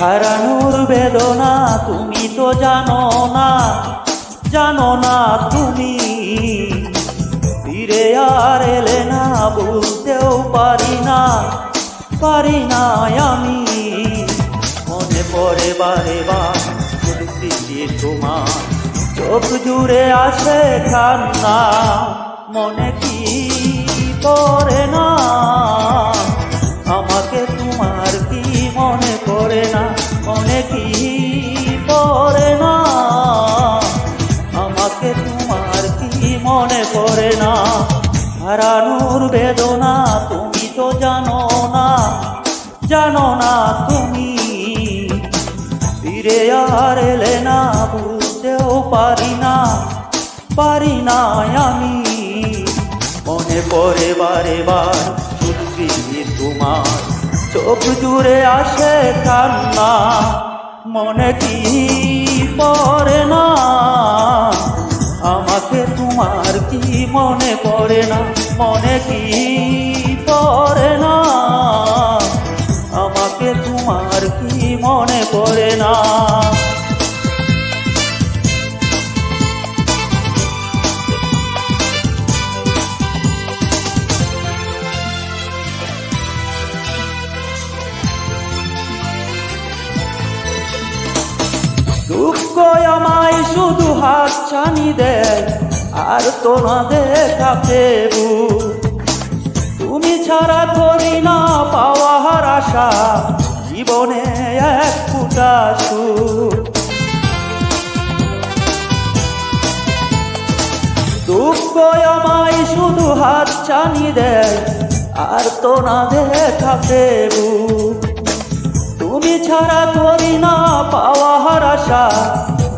হারানোর বেদনা তুমি তো জানো না জানো না তুমি। ফিরে আর এলে না বলতেও পারি না পারি না আমি। মনে পড়ে বারে শুধু তোমার। চোখ জুড়ে আসে কান্না, মনে কি পড়ে না? হারানোর বেদনা তুমি তো জানো না জানো না তুমি। ফিরে আর এলে না, বুঝতেও পারি না পারি না আমি। মনে পড়ে বারে বার স্মৃতি তোমার চোখ জুড়ে আসে কান্না। মনে কি পড়ে না? আমাকে তোমার কি মনে পড়ে না? মনে কি পড়ে না? আমাকে তোমার কি মনে পড়ে না? দুঃখ আমায় শুধু হাত ছানি দেয়, আর তোমাদের দেখা তুমি ছাড়া করি না পাওয়ার আশা, জীবনে এক ফুটা দুঃখ আমায় শুধু হাত ছানি দেয়, আর তো না দেখা তুমি ছাড়া করি না পাওয়ার আশা।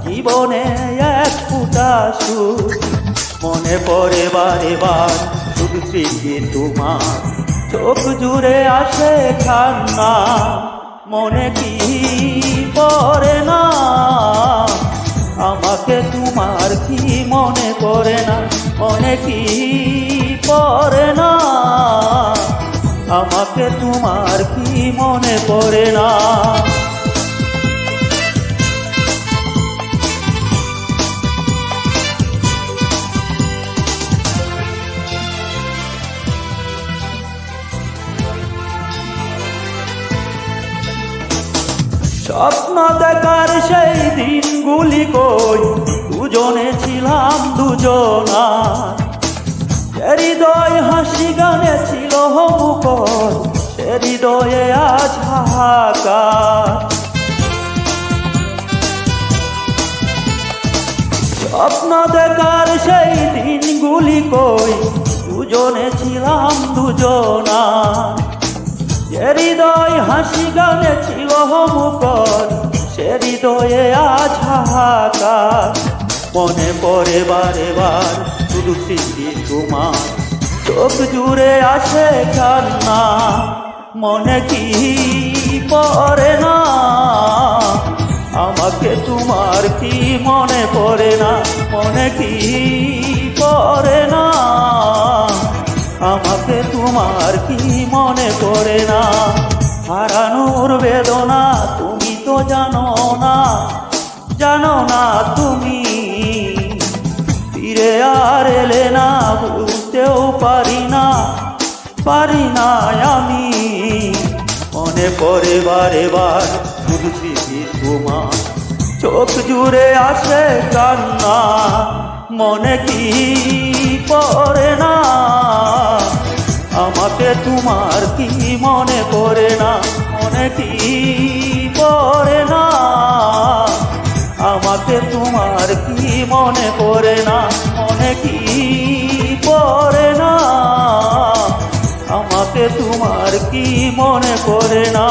জীবনে এক ফুটা সুখ মনে পড়ে বারে বার শুধু স্মৃতি তোমার। চোখ জুড়ে আসে কান্না। মনে কি পড়ে না? আমাকে তোমার কি মনে পড়ে না? মনে কি পড়ে না? আমাকে তোমার কি মনে পড়ে না। স্বপ্ন দেখার সেই দিনগুলি কই? দুজনে ছিলাম দুজনা। হৃদয় হাসি গানে ছিল মুখর হৃদয়ে আজ স্বপ্ন দেখার সেই দিনগুলি কই? দুজনে ছিলাম দুজনা। হৃদয় হাসি গানে ছিল মুখর, সে হৃদয়ে আজ হাহাকার। মনে পড়ে বারে বার শুধু তোমার। চোখ জুড়ে আসে কান্না। মনে কি পড়ে না? আমাকে তোমার কি মনে পড়ে না? মনে কি পড়ে না? আমাকে তোমার কি মনে পড়ে না? হারানোর বেদনা তুমি তো জানো না। জানো না তুমি। ফিরে আর এলে না বুঝতেও পারি না। পারি না আমি। মনে পড়ে বারে বার শুধু তোমার। চোখ জুড়ে আসে কান্না। মনে কি পড়ে না? আমাকে তোমার কি মনে পড়ে না? মনে কি পড়ে না? আমাকে তোমার কি মনে পড়ে না? মনে কি তোমার কি মনে পড়ে না?